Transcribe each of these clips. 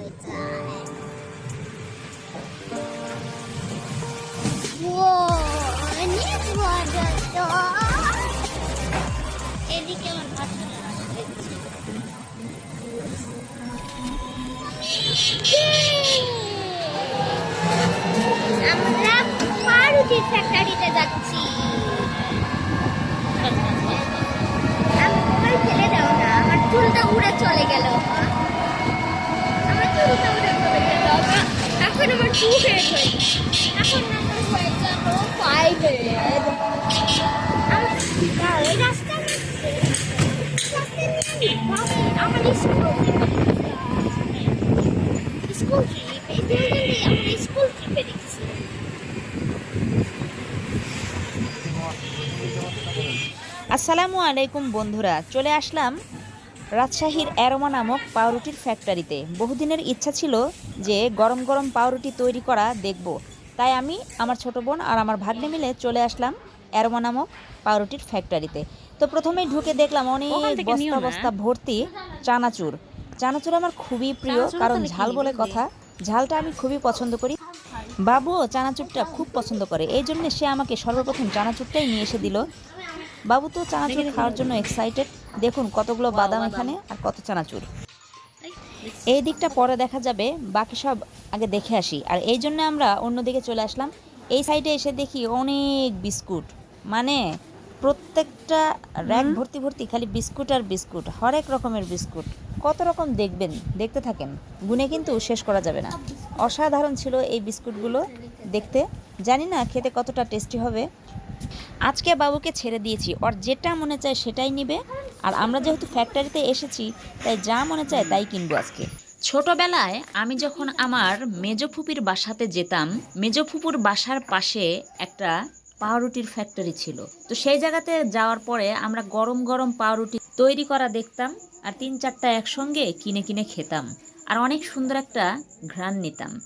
হয়ে অনেক মজা তো এদিকে আমার পাশে আমরা পাউরুটির ফ্যাক্টরিতে আসসালামু আলাইকুম বন্ধুরা, চলে আসলাম রাজশাহীর অ্যারোমা নামক পাউরুটির ফ্যাক্টরিতে বহুদিনের ইচ্ছা ছিল যে গরম গরম পাউরুটি তৈরি করা দেখব। তাই আমি আমার ছোট বোন আর আমার ভাগ্নে মিলে চলে আসলাম অ্যারোমা নামক পাউরুটির ফ্যাক্টরিতে। তো প্রথমেই ঢুকে দেখলাম অনেক বস্তা বস্তা ভর্তি চানাচুর। চানাচুর আমার খুবই প্রিয় কারণ ঝাল বলে কথা। ঝালটা আমি খুবই পছন্দ করি। বাবুও চানাচুরটা খুব পছন্দ করে এই জন্য সে আমাকে সর্বপ্রথম চানাচুরটাই নিয়ে এসে দিল। বাবু তো চানাচুর খাওয়ার জন্য এক্সাইটেড দেখুন কতগুলো বাদাম। এখানে আর কত চানাচুর। এই দিকটা পরে দেখা যাবে বাকি সব আগে দেখে আসি। আর এই জন্য আমরা অন্যদিকে চলে আসলাম। এই সাইডে এসে দেখি অনেক বিস্কুট। মানে প্রত্যেকটা র্যাক ভর্তি ভর্তি খালি বিস্কুট আর বিস্কুট। হরেক রকমের বিস্কুট। কত রকম দেখবেন দেখতে থাকেন। গুনে কিন্তু শেষ করা যাবে না। অসাধারণ ছিল এই বিস্কুটগুলো দেখতে। জানি না খেতে কতটা টেস্টি হবে। আজকে বাবুকে ছেড়ে দিয়েছি। ওর যেটা মনে চায় সেটাই নিবে। আর আমরা যেহেতু ফ্যাক্টরিতে এসেছি, তাই যা মনে চায় তাই কিনবো আজকে। ছোটবেলায় আমি যখন আমার মেজো ফুপির বাসাতে যেতাম মেজফুপুর বাসার পাশে একটা পাউরুটির ফ্যাক্টরি ছিল। তো সেই জায়গাতে যাওয়ার পরে আমরা গরম গরম পাউরুটি তৈরি করা দেখতাম আর তিন চারটা একসঙ্গে কিনে কিনে খেতাম। আর অনেক সুন্দর একটা ঘ্রাণ নিতাম।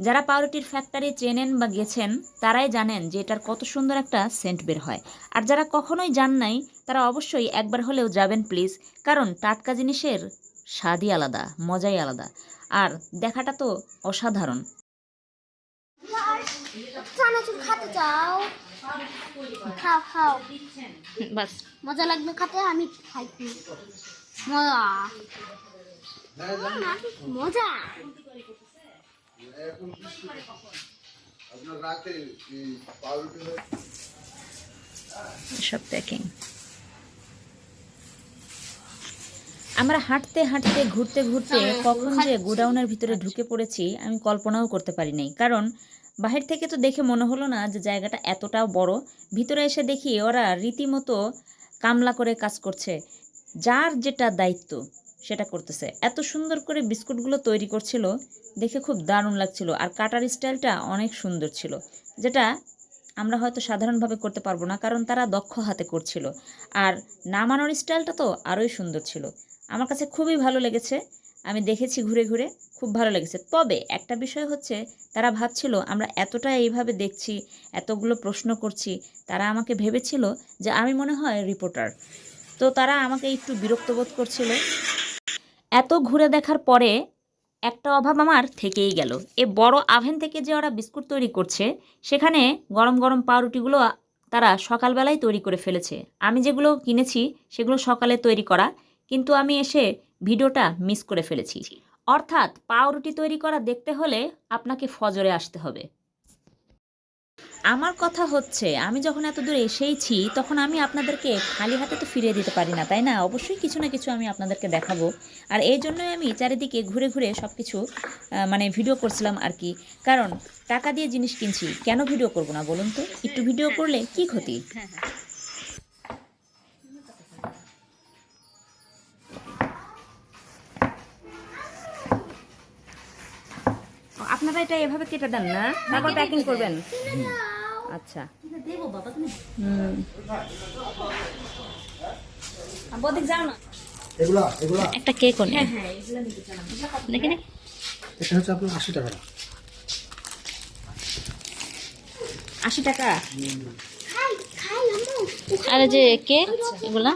যারা পাউরুটির ফ্যাক্টরি চেনেন বা গেছেন তারাই জানেন যে এটার কত সুন্দর একটা সেন্ট বের হয়। আর যারা কখনোই যান নাই তারা অবশ্যই একবার হলেও যাবেন প্লিজ কারণ টাটকা জিনিসের স্বাদই আলাদা মজাই আলাদা। আর দেখাটা তো অসাধারণ। খাও খাও। বাস। মজা লাগবে খেতে আমি খাই। মজা। মজা। আপনার রাতে পাউরুটি সব প্যাকিং আমরা হাঁটতে হাঁটতে ঘুরতে ঘুরতে কখন যে গোডাউনের ভিতরে ঢুকে পড়েছি আমি কল্পনাও করতে পারি নাই। কারণ বাহির থেকে তো দেখে মনে হলো না যে জায়গাটা এতটাও বড়। ভিতরে এসে দেখি ওরা রীতিমতো কামলা করে কাজ করছে। যার যেটা দায়িত্ব সেটা করতেছে। এত সুন্দর করে বিস্কুটগুলো তৈরি করছিল, দেখে খুব দারুণ লাগছিল। আর কাটার স্টাইলটা অনেক সুন্দর ছিল, যেটা আমরা হয়তো সাধারণভাবে করতে পারব না, কারণ তারা দক্ষ হাতে করছিল। আর নামানোর স্টাইলটা তো আরোই সুন্দর ছিল। আমার কাছে খুবই ভালো লেগেছে, আমি দেখেছি ঘুরে ঘুরে, খুব ভালো লেগেছে। তবে একটা বিষয় হচ্ছে, তারা ভাবছিল, আমরা এতটা এইভাবে দেখছি, এতগুলো প্রশ্ন করছি। তারা আমাকে ভেবেছিল যে আমি মনে হয় রিপোর্টার তো তারা আমাকে একটু বিরক্ত বোধ করছিল এত ঘুরে দেখার পরে একটা অভাব আমার থেকেই গেল। এ বড় আভেন থেকে যে ওরা বিস্কুট তৈরি করছে, সেখানে গরম গরম পাউরুটিগুলো তারা সকালবেলায় তৈরি করে ফেলেছে। আমি যেগুলো কিনেছি, সেগুলো সকালে তৈরি করা, কিন্তু আমি এসে ভিডিওটা মিস করে ফেলেছি। অর্থাৎ পাউরুটি তৈরি করা দেখতে হলে আপনাকে ফজরে আসতে হবে। আমার কথা হচ্ছে, আমি যখন এত দূর এসেইছি, তখন আমি আপনাদেরকে খালি হাতে তো ফিরিয়ে দিতে পারি না, তাই না? অবশ্যই কিছু না কিছু আমি আপনাদেরকে দেখাবো। আর এই জন্যই আমি চারিদিকে ঘুরে ঘুরে সব কিছু মানে ভিডিও করছিলাম আর কি। কারণ টাকা দিয়ে জিনিস কিনছি, কেন ভিডিও করব না বলুন তো? একটু ভিডিও করলে কি ক্ষতি? আপনারা এটা এভাবে কেটে দেন না। তারপর প্যাকিং করবেন। আচ্ছা। হুম। বদিক যাও না। এগুলা এগুলা। একটা কেক কোন দেখি না। এটা হচ্ছে আপনার আশি টাকা। আশি টাকা? খাই খাই আম্মু আর যে কেক এগুলা?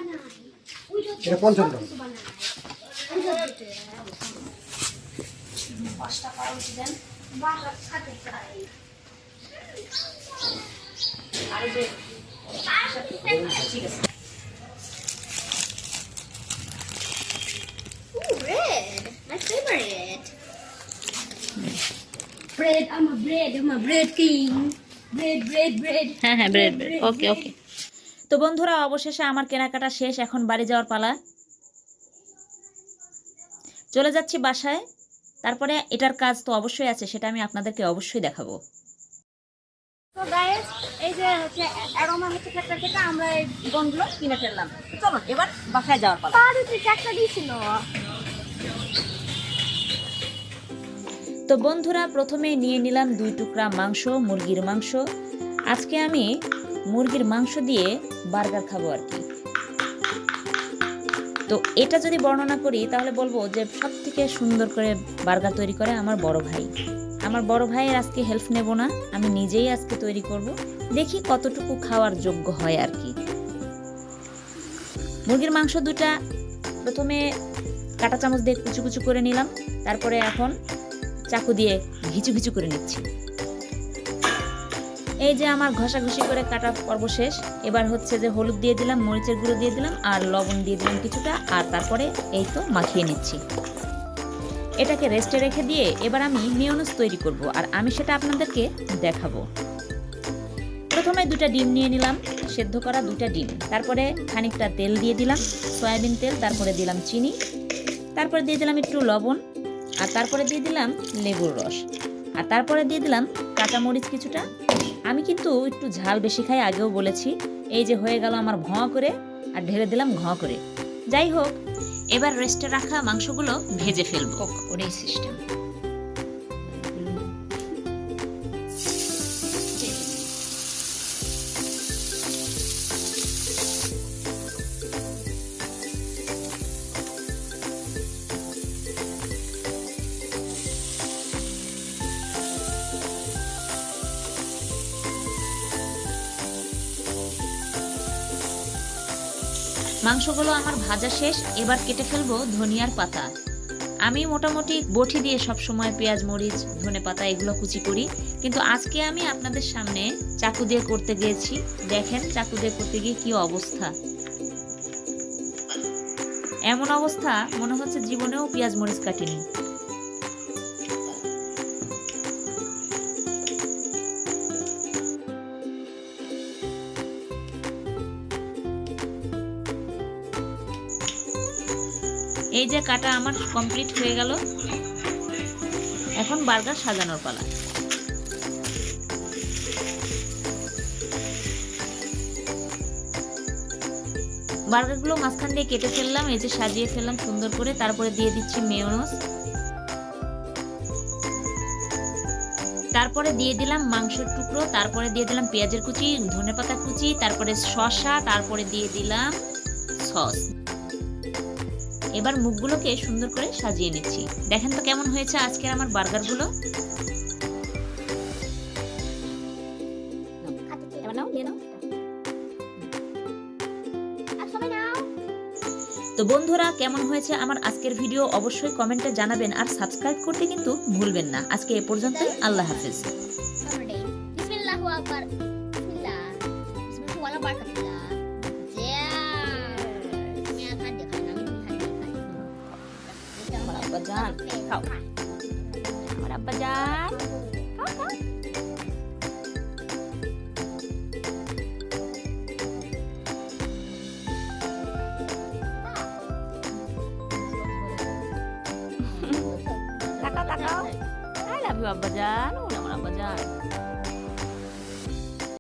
এটা পঞ্চান্ন। টাকা পাঁচটা পাউরুটি দেন। ঠিক আছে. Bread, I'm a bread, I'm a bread king. Bread, bread, bread. হ্যাঁ হ্যাঁ ব্রেড ব্রেড ওকে ওকে তো বন্ধুরা অবশেষে আমার কেনাকাটা শেষ এখন বাড়ি যাওয়ার পালা চলে যাচ্ছি বাসায় তারপরে এটার কাজ তো অবশ্যই আছে সেটা আমি আপনাদেরকে অবশ্যই দেখাবো। তো গাইস এই যে হচ্ছে অ্যারোমা হচ্ছে ফ্যাক্টর থেকে আমরা এই বনগুলো কিনে ফেললাম। চলো এবার বাসায় যাওয়ার পালা। পাউরুটি চারটা দিয়েছিল। তো বন্ধুরা প্রথমে নিয়ে নিলাম দুই টুকরা মাংস মুরগির মাংস। আজকে আমি মুরগির মাংস দিয়ে বার্গার খাব আর কি। তো এটা যদি বর্ণনা করি, তাহলে বলব যে সব থেকে সুন্দর করে বার্গার তৈরি করে আমার বড় ভাই। আমার বড় ভাইয়ের আজকে হেল্প নেব না, আমি নিজেই আজকে তৈরি করব। দেখি কতটুকু খাওয়ার যোগ্য হয় আর কি। মুরগির মাংস দুটা প্রথমে কাঁটা চামচ দিয়ে কুচু কুচু করে নিলাম, তারপরে এখন চাকু দিয়ে ঘিচু ঘিচু করে নিচ্ছি। এই যে আমার ঘষাঘষি করে কাটা পর্ব শেষ, এবার হচ্ছে যে হলুদ দিয়ে দিলাম, মরিচের গুঁড়ো দিয়ে দিলাম, আর লবণ দিয়ে দিলাম কিছুটা, আর তারপরে এই তো মাখিয়ে নিচ্ছি। এটাকে রেস্টে রেখে দিয়ে এবার আমি মিওনোস তৈরি করব, আর আমি সেটা আপনাদেরকে দেখাবো। প্রথমে দুটা ডিম নিয়ে নিলাম, সেদ্ধ করা দুটা ডিম। তারপরে খানিকটা তেল দিয়ে দিলাম, সয়াবিন তেল, তারপরে দিলাম চিনি, তারপরে দিয়ে দিলাম একটু লবণ, আর তারপরে দিয়ে দিলাম লেবুর রস, আর তারপরে দিয়ে দিলাম কাঁচামরিচ কিছুটা আমি কিন্তু একটু ঝাল বেশি খাই, আগেও বলেছি। এই যে হয়ে গেল আমার ঘোয়া করে, আর ঢেলে দিলাম ঘ করে। যাই হোক, এবার রেস্টে রাখা মাংসগুলো ভেজে ফেলব। ওটাই সিস্টেম মাংসগুলো আমার ভাজা শেষ, এবার কেটে ফেলব ধনিয়ার পাতা। আমি মোটামুটি বটি দিয়ে সব সময় পেঁয়াজ, মরিচ, ধনে পাতা এগুলো কুচি করি। কিন্তু আজকে আমি আপনাদের সামনে চাকু দিয়ে করতে গিয়েছি। দেখেন চাকু দিয়ে করতে গিয়ে কি অবস্থা। এমন অবস্থা মনে হচ্ছে জীবনেও পেঁয়াজ, মরিচ কাটিনি। এই যে কাটা আমার কমপ্লিট হয়ে গেল। এখন বার্গার সাজানোর পালা। বার্গারগুলো মাঝখান দিয়ে কেটে ফেললাম, এই যে সাজিয়ে ফেললাম সুন্দর করে। তারপরে দিয়ে দিচ্ছি মেয়নোস। তারপরে দিয়ে দিলাম মাংসের টুকরো, তারপরে দিয়ে দিলাম পেঁয়াজের কুচি ধনেপাতা কুচি, তারপরে শসা, তারপরে দিয়ে দিলাম সস। এবার মুখগুলোকে সুন্দর করে সাজিয়ে নিচ্ছি দেখেন তো কেমন হয়েছে আজকের আমার বার্গারগুলো তো বন্ধুরা কেমন হয়েছে আমার আজকের ভিডিও অবশ্যই কমেন্টে জানাবেন আর সাবস্ক্রাইব করতে কিন্তু ভুলবেন না আজকে এ পর্যন্তই আল্লাহ হাফেজ dia kan. আমার আব্বা জান খাও আমার আব্বা জান খাও খাও তাকাও